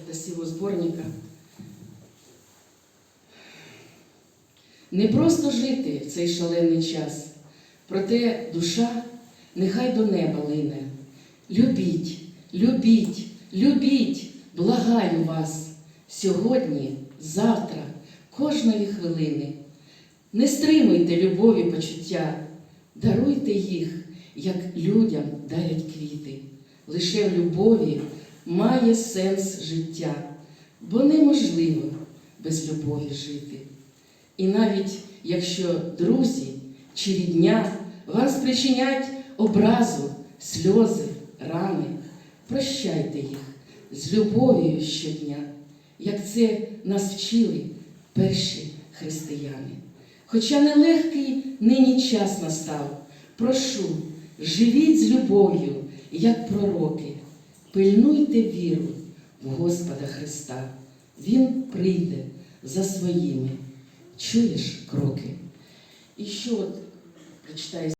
Это с его сборника. Не просто жити в цей шалений час, проте душа нехай до неба лине. Любіть, любіть, любіть, благаю вас сьогодні, завтра, кожної хвилини. Не стримуйте любові почуття, даруйте їх, як людям дарять квіти. Лише в любові має сенс життя, бо неможливо без любові жити. І навіть якщо друзі чи рідня вам спричинять образу, сльози, рани, прощайте їх з любов'ю щодня, як це нас вчили перші християни. Хоча нелегкий нині час настав, прошу, живіть з любов'ю, як пророки, пильнуйте віру в Господа Христа. Він прийде за своїми. Чуєш кроки? І що от прочитаю